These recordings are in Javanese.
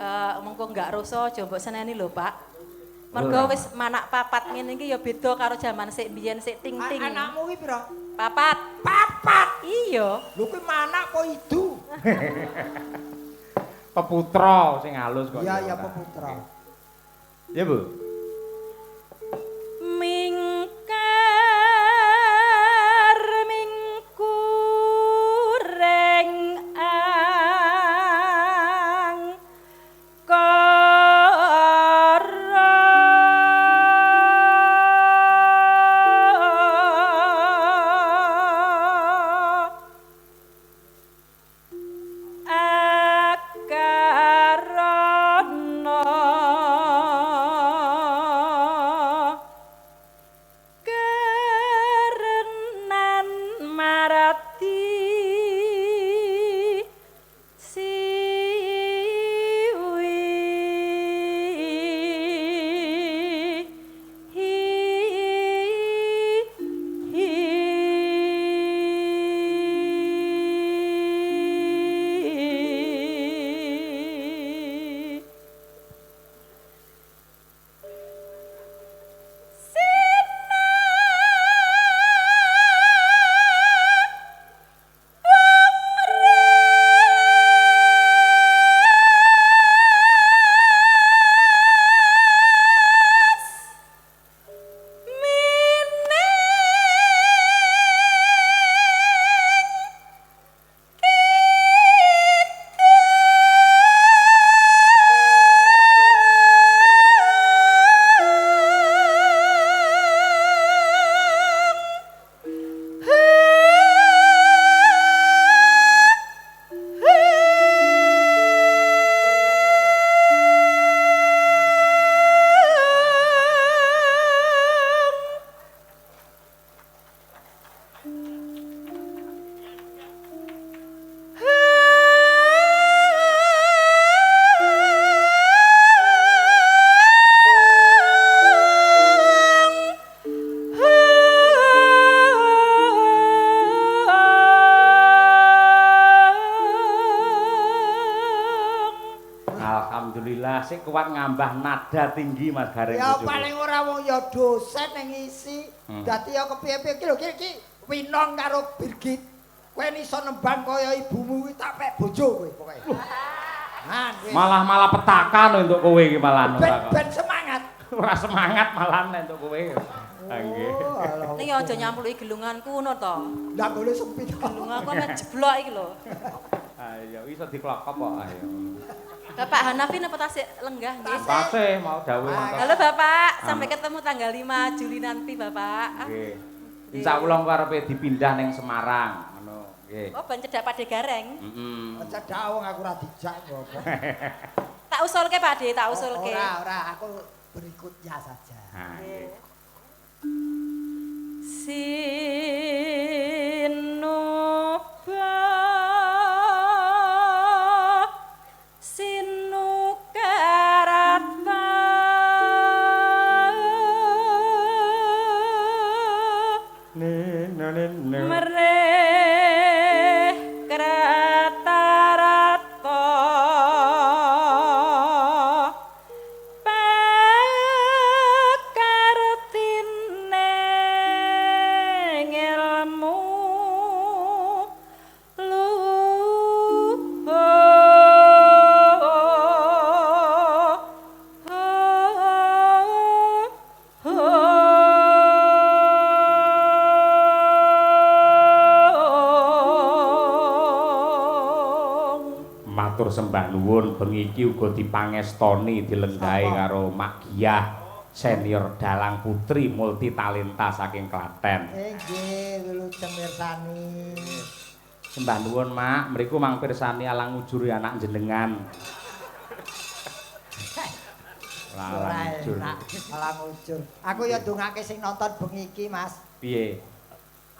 Eh mengko enggak rasa aja mbok seneni lho, Pak. Mergo wis manak papat ngene iki ya beda karo jaman sik biyen sik ting-ting. Anakmu iki pira? Papat. Papat. Iya. Lho kuwi manak apa idu? Peputra sing halus kok. Iya, ya, iya peputra. Ya, Bu. Kuat ngambah nada tinggi Mas Gareng Ya bojoku. paling ora wong ya dosen yang ngisi. Hmm. Dadi ya kepiye-piye iki lho iki Winong karo Birgit. Kowe iso nembang kaya ibumu kuwi tak pek bojo kowe pokoke. Malah malah petakan untuk kowe iki malah ben, ora ben semangat. Ora semangat malah untuk kowe. Nggih. Oh. Ning ya aja nyampluki gelungan kuno to. Lah golek sempit. Gelungan kok jeblok iki lho. Ayo iso diklokop kok ayo. Bapak Hanafi napa tasik lenggah nggih? Pase mau dawuh Ah. Halo Bapak, sampai ketemu tanggal 5 Juli nanti Bapak. Ah, Nggih. Insyaallah engko arepe dipindah ning Semarang ngono. Nggih. Oh, ban cedak Pak De Gareng. Heeh. Cedak wong aku ora dijak kok. Tak usulke Pak De, tak usulke. Ora, ora, aku berikutnya saja. Nah, nggih. Sinuba Matur sembah nuwun bengi iki uga dipangestoni dilenggahi karo Mak Giyah senior dalang putri multi talenta saking Klaten. Eh nggih, lulu cemirsani. Sembah nuwun Mak, mriku mang pirsani alang ujuri anak jenengan. Alang ujur. enak, malah ngucur. Aku ya ndongake sing nonton bengi iki, Mas. Piye?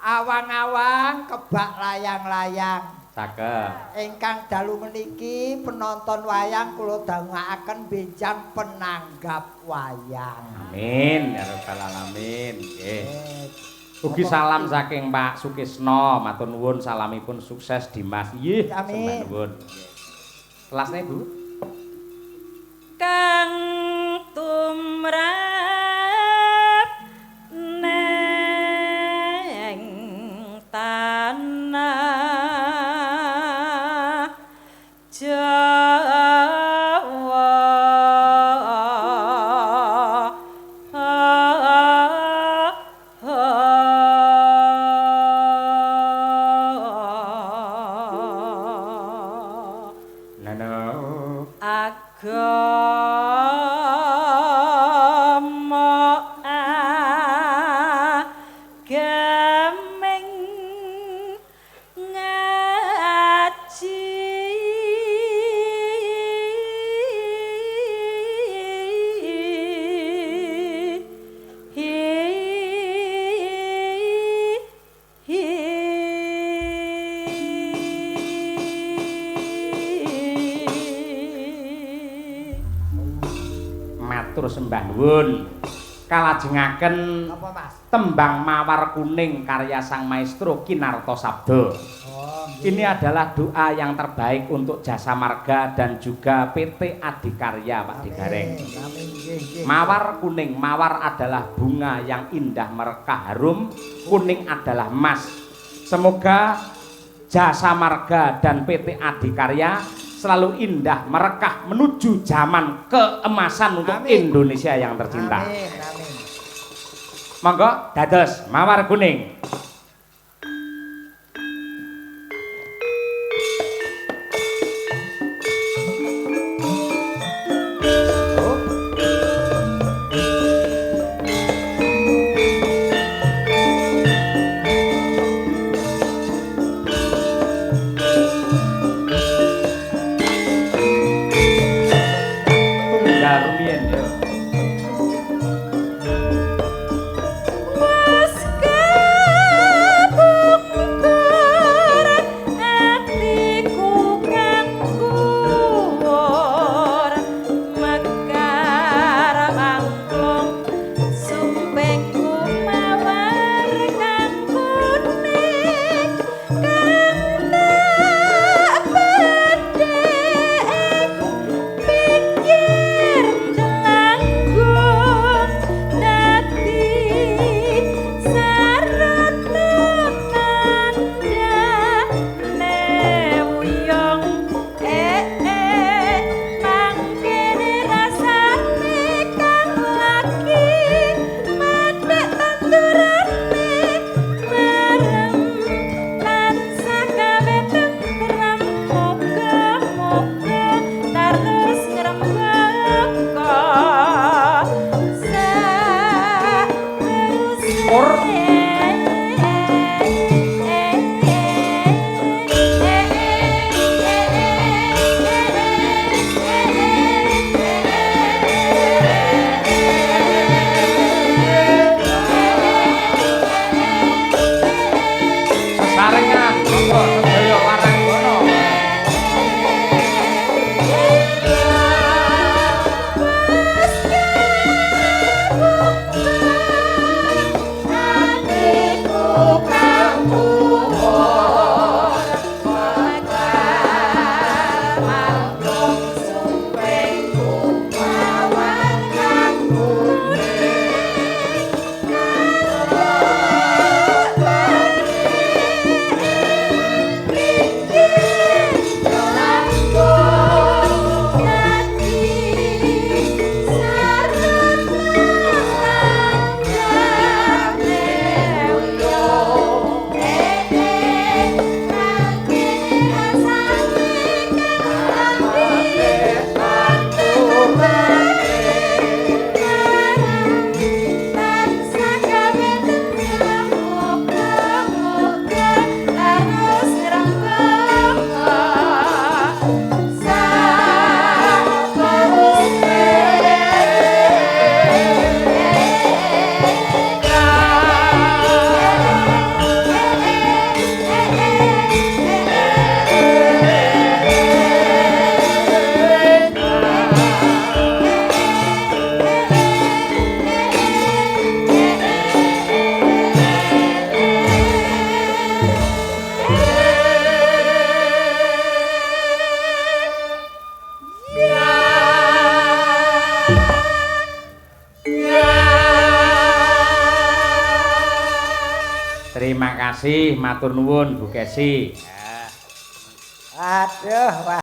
Awang-awang kebak layang-layang. Cakep. Ingkang dalu meniki penonton wayang kula dangakaken benjang penanggap wayang. Amin ya rabbal alamin. Nggih. Eh, Ugi salam saking Pak Sukisno, matur nuwun salamipun sukses Dimas. Nggih, Amin. nuwun. Kelasne Bu? Sembah nuwun kalajengaken Apa Mas? tembang mawar kuning karya sang maestro Kinarto Sabdo Oh, ini adalah doa yang terbaik untuk jasa marga dan juga PT Adikarya Pak Digareng. Mawar kuning, mawar adalah bunga yang indah merekah harum, kuning adalah emas. Semoga jasa marga dan PT Adikarya selalu indah merekah menuju zaman keemasan untuk Amin. Indonesia yang tercinta. Amin, amin. Monggo dados mawar kuning. la. Kasih, matur nuwun Bu Kesi. Aduh, wah.